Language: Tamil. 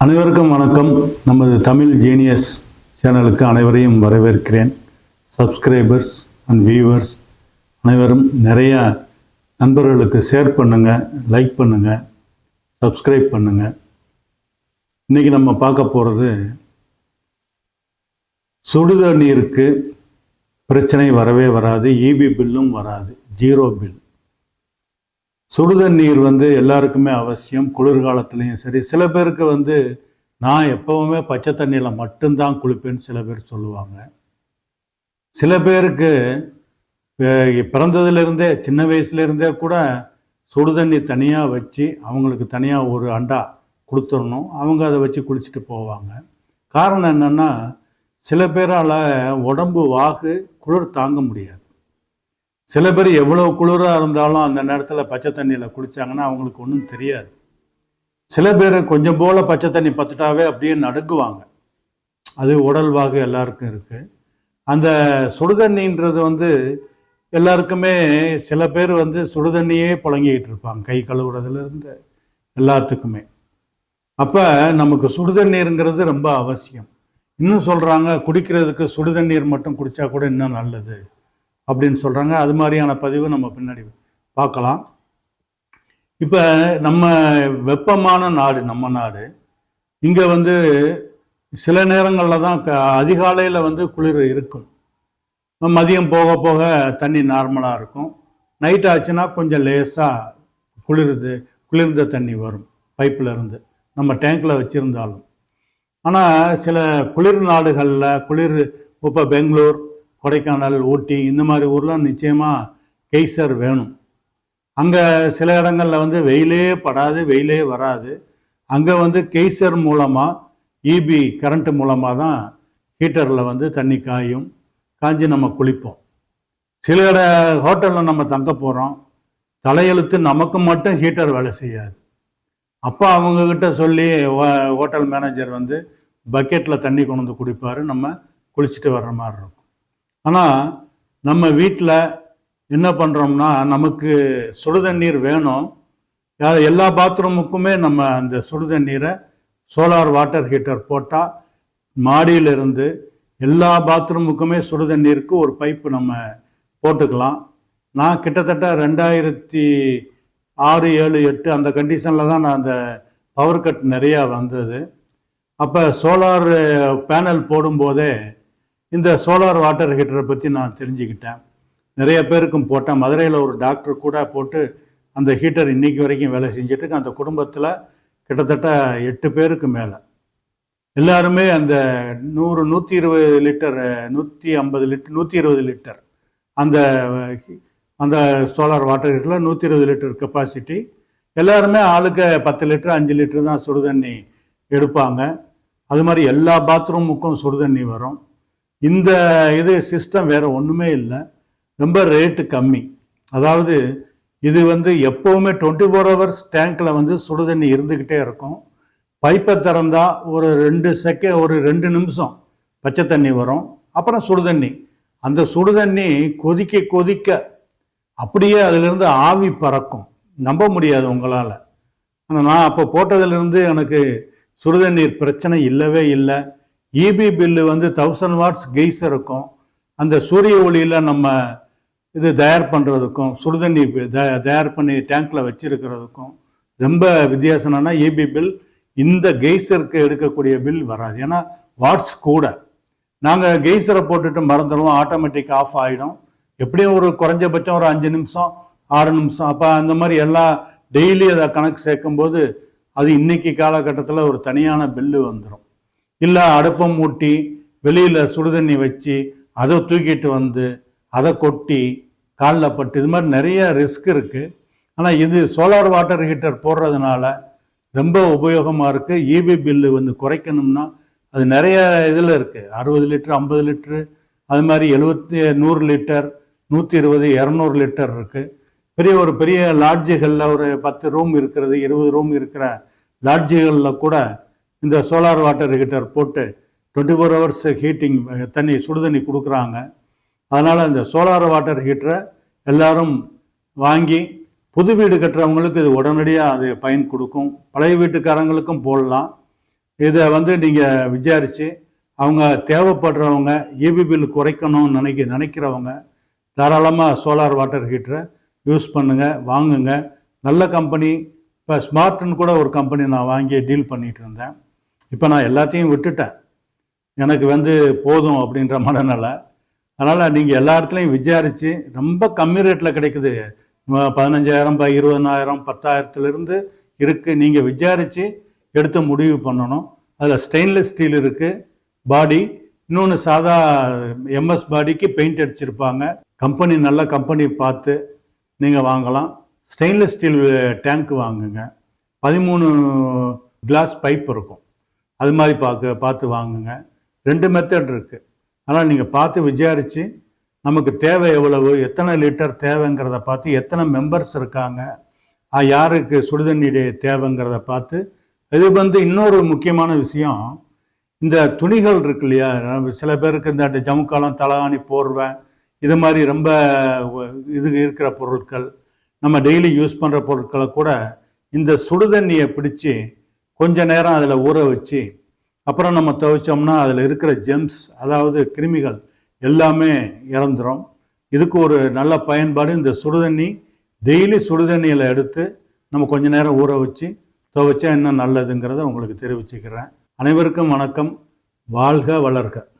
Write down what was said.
அனைவருக்கும் வணக்கம். நமது தமிழ் ஜீனியஸ் சேனலுக்கு அனைவரையும் வரவேற்கிறேன். சப்ஸ்கிரைபர்ஸ் அண்ட் வியூவர்ஸ் அனைவரும் நிறையா நண்பர்களுக்கு ஷேர் பண்ணுங்கள் லைக் பண்ணுங்கள் சப்ஸ்கிரைப் பண்ணுங்கள் இன்றைக்கி நம்ம பார்க்க போகிறது சுடுதண்ணீருக்கு பிரச்சனை வரவே வராது இபி பில்லும் வராது ஜீரோ பில் சுடுதண்ணீர் வந்து எல்லாருக்குமே அவசியம் குளிர்காலத்துலேயும் சரி. சில பேருக்கு வந்து நான் எப்போவுமே பச்சை தண்ணியில் மட்டும்தான் குளிப்பேன்னு சில பேர் சொல்லுவாங்க. சில பேருக்கு பிறந்ததுலேருந்தே சின்ன வயசுலேருந்தே கூட சுடுதண்ணி தனியாக வச்சு அவங்களுக்கு தனியாக ஒரு அண்டா கொடுத்துடணும் அவங்க அதை வச்சு குளிச்சுட்டு போவாங்க. காரணம் என்னென்னா சில பேரால் உடம்பு வாகு குளிர் தாங்க முடியாது. சில பேர் எவ்வளோ குளிராக இருந்தாலும் அந்த நேரத்தில் பச்சை தண்ணியில் குளித்தாங்கன்னா அவங்களுக்கு ஒன்றும் தெரியாது. சில பேர் கொஞ்சம் போல் பச்சை தண்ணி பத்துட்டாவே அப்படியே நடுங்குவாங்க. அது உடல்வாக எல்லாருக்கும் இருக்குது அந்த சுடுதண்ணின்றது வந்து எல்லாருக்குமே சில பேர் வந்து சுடுதண்ணியே புழங்கிக்கிட்டு இருப்பாங்க கை கழுவுறதுலேருந்து எல்லாத்துக்குமே. அப்போ நமக்கு சுடுதண்ணீருங்கிறது ரொம்ப அவசியம். இன்னும் சொல்கிறாங்க குடிக்கிறதுக்கு சுடுதண்ணீர் மட்டும் குடித்தா கூட இன்னும் நல்லது. அப்படின்னு சொல்கிறாங்க அது மாதிரியான பதிவு நம்ம பின்னாடி பார்க்கலாம். இப்போ நம்ம வெப்பமான நாடு நம்ம நாடு இங்கே வந்து சில நேரங்களில் தான் க அதிகாலையில் வந்து குளிர் இருக்கும். மதியம் போக போக தண்ணி நார்மலாக இருக்கும். நைட் ஆச்சுன்னா கொஞ்சம் லேசாக குளிருது குளிர்ந்த தண்ணி வரும் பைப்பில் இருந்து. நம்ம டேங்க்கில் வச்சுருந்தாலும். ஆனால் சில குளிர் நாடுகளில் குளிர் இப்போ பெங்களூர் கொடைக்கானல் ஊட்டி இந்த மாதிரி ஊர்லாம் நிச்சயமாக கெய்சர் வேணும். அங்கே சில இடங்களில் வந்து வெயிலே படாது வெயிலே வராது. அங்கே வந்து கெய்சர் மூலமாக இபி கரண்ட் மூலமாக தான் ஹீட்டரில் வந்து தண்ணி காயும் காஞ்சி நம்ம குளிப்போம். சில இட ஹோட்டலில் நம்ம தங்க போகிறோம் தலையெழுத்து நமக்கு மட்டும் ஹீட்டர் வேலை செய்யாது. அப்போ அவங்கக்கிட்ட சொல்லி ஹோட்டல் மேனேஜர் வந்து பக்கெட்டில் தண்ணி கொண்டு வந்து குடிப்பார் நம்ம குளிச்சுட்டு வர்ற மாதிரி இருக்கும். ஆனால் நம்ம வீட்டில் என்ன பண்ணுறோம்னா நமக்கு சுடுதண்ணீர் வேணும். எல்லா பாத்ரூமுக்குமே நம்ம அந்த சுடுதண்ணீரை சோலார் வாட்டர் ஹீட்டர் போட்டால் மாடியிலிருந்து எல்லா பாத்ரூமுக்குமே சுடுதண்ணீருக்கு ஒரு பைப்பு நம்ம போட்டுக்கலாம். நான் கிட்டத்தட்ட ரெண்டாயிரத்தி ஆறு ஏழு எட்டு அந்த கண்டிஷனில் தான் நான் அந்த பவர் கட் நிறையா வந்தது. அப்போ சோலார் பேனல் போடும்போதே இந்த சோலார் வாட்டர் ஹீட்டரை பற்றி நான் தெரிஞ்சுக்கிட்டேன். நிறைய பேருக்கும் போட்டேன். மதுரையில் ஒரு டாக்டர் கூட போட்டு அந்த ஹீட்டர் இன்றைக்கி வரைக்கும் வேலை செஞ்சுட்டு அந்த குடும்பத்தில் கிட்டத்தட்ட எட்டு பேருக்கு மேலே. எல்லாருமே அந்த நூறு நூற்றி இருபது லிட்டர் நூற்றி ஐம்பது லிட்டர் நூற்றி இருபது லிட்டர். அந்த அந்த சோலார் வாட்டர் ஹீட்டரில் நூற்றி இருபது லிட்டர் கெப்பாசிட்டி எல்லாருமே ஆளுக்கு பத்து லிட்டர் அஞ்சு லிட்டர் தான் சுடுதண்ணி எடுப்பாங்க. அது மாதிரி எல்லா பாத்ரூமுக்கும் சுடுதண்ணி வரும். இந்த இது சிஸ்டம் வேறு ஒன்றுமே இல்லை. ரொம்ப ரேட்டு கம்மி. அதாவது இது வந்து எப்போவுமே டுவெண்ட்டி ஃபோர் ஹவர்ஸ் டேங்க்கில் வந்து சுடுதண்ணி இருந்துக்கிட்டே இருக்கும். பைப்பை திறந்தா ஒரு ரெண்டு செகண்ட் ஒரு ரெண்டு நிமிஷம் பச்சை தண்ணி வரும். அப்புறம் சுடுதண்ணி. அந்த சுடுதண்ணி கொதிக்க கொதிக்க அப்படியே அதிலிருந்து ஆவி பறக்கும். நம்ப முடியாது உங்களால். ஆனால் நான் அப்போ போட்டதுலேருந்து எனக்கு சுடுதண்ணீர் பிரச்சனை இல்லவே இல்லை. இபி பில்லு வந்து தௌசண்ட் வாட்ஸ் கெய்ஸ் இருக்கும் அந்த சூரிய ஒளியில் நம்ம இது தயார் பண்ணுறதுக்கும் சுடுதண்ணி தயார் பண்ணி டேங்க்கில் வச்சிருக்கிறதுக்கும் ரொம்ப வித்தியாசம்னா ஏபி பில் இந்த கெய்சருக்கு எடுக்கக்கூடிய பில் வராது. ஏன்னா வாட்ஸ் கூட. நாங்கள் கெய்சரை போட்டுட்டு மறந்துடுவோம் ஆட்டோமேட்டிக் ஆஃப் ஆகிடும் எப்படியும் ஒரு குறைஞ்சபட்சம் ஒரு அஞ்சு நிமிஷம் ஆறு நிமிஷம். அப்போ அந்த மாதிரி எல்லா டெய்லி அதை கணக்கு சேர்க்கும்போது அது இன்னைக்கு காலகட்டத்தில் ஒரு தனியான பில்லு வந்துடும் இல்லை அடுப்பம் மூட்டி வெளியில் சுடுதண்ணி வச்சு அதை தூக்கிட்டு வந்து அதை கொட்டி காலில் பட்டு இது மாதிரி நிறைய ரிஸ்க் இருக்குது ஆனால் இது சோலார் வாட்டர் ஹீட்டர் போடுறதுனால ரொம்ப உபயோகமாக இருக்குது இபி பில்லு வந்து குறைக்கணும்னா அது நிறைய இதில் இருக்குது அறுபது லிட்டர் ஐம்பது லிட்ரு அது மாதிரி எழுபத்தி நூறு லிட்டர் நூற்றி இருபது இரநூறு லிட்டர் இருக்குது பெரிய ஒரு பெரிய லாட்ஜுகளில் ஒரு பத்து ரூம் இருக்கிறது இருபது ரூம் இருக்கிற லாட்ஜுகளில் கூட இந்த சோலார் வாட்டர் ஹீட்டர் போட்டு டுவெண்ட்டி ஃபோர் ஹவர்ஸ் ஹீட்டிங் தண்ணி சுடுதண்ணி கொடுக்குறாங்க. அதனால் இந்த சோலார் வாட்டர் ஹீட்டரை எல்லாரும் வாங்கி புது வீடு கட்டுறவங்களுக்கு இது உடனடியாக அது பயன் கொடுக்கும். பழைய வீட்டுக்காரங்களுக்கும் போடலாம். இதை வந்து நீங்கள் விசாரித்து அவங்க தேவைப்படுறவங்க ஏபி பில் குறைக்கணும்னு நினைக்க நினைக்கிறவங்க தாராளமாக சோலார் வாட்டர் ஹீட்டரை யூஸ் பண்ணுங்கள் வாங்குங்க. நல்ல கம்பெனி. இப்போ ஸ்மார்ட்னு கூட ஒரு கம்பெனி நான் வாங்கி டீல் பண்ணிகிட்டு இருந்தேன். இப்போ நான் எல்லாத்தையும் விட்டுட்டேன். எனக்கு வந்து போதும் அப்படின்ற மனநிலை. அதனால் நீங்கள் எல்லா இடத்துலையும் விசாரித்து ரொம்ப கம்மி ரேட்டில் கிடைக்குது. பதினஞ்சாயிரம் ப இருபதனாயிரம் பத்தாயிரத்துலேருந்து இருக்குது நீங்கள் விசாரித்து எடுத்து முடிவு பண்ணணும். அதில் ஸ்டெயின்லெஸ் ஸ்டீல் இருக்குது பாடி இன்னொன்று சாதா எம்எஸ் பாடிக்கு பெயிண்ட் அடிச்சிருப்பாங்க. கம்பெனி நல்ல கம்பெனி பார்த்து நீங்கள் வாங்கலாம். ஸ்டெயின்லெஸ் ஸ்டீல் டேங்க் வாங்குங்க. பதிமூணு கிளாஸ் பைப் இருக்கும். அது மாதிரி பார்க்க பார்த்து வாங்குங்க. ரெண்டு மெத்தட் இருக்குது ஆனால் நீங்கள் பார்த்து விசாரித்து நமக்கு தேவை எவ்வளவு எத்தனை லிட்டர் தேவைங்கிறத பார்த்து எத்தனை மெம்பர்ஸ் இருக்காங்க யாருக்கு சுடுதண்ணீர் தேவைங்கிறத பார்த்து இது வந்து இன்னொரு முக்கியமான விஷயம். இந்த துணிகள் இருக்கு இல்லையா? சில பேருக்கு இந்த ஜமுக்காலம் தலகாணி போர்வை இது மாதிரி ரொம்ப இது இருக்கிற பொருட்கள். நம்ம டெய்லி யூஸ் பண்ணுற பொருட்களை கூட இந்த சுடுதண்ணியை பிடிச்சி கொஞ்ச நேரம் அதில் ஊற வச்சு அப்புறம் நம்ம துவைச்சோம்னா அதில் இருக்கிற ஜெம்ஸ் அதாவது கிருமிகள் எல்லாமே இறந்துரும். இதுக்கு ஒரு நல்ல பயன்பாடு இந்த சுடுதண்ணி டெய்லி சுடுதண்ணியில் எடுத்து நம்ம கொஞ்ச நேரம் ஊற வச்சு துவைச்சா இன்னும் நல்லதுங்கிறத உங்களுக்கு தெரிவிச்சுக்கிறேன். அனைவருக்கும் வணக்கம். வாழ்க வளர்க.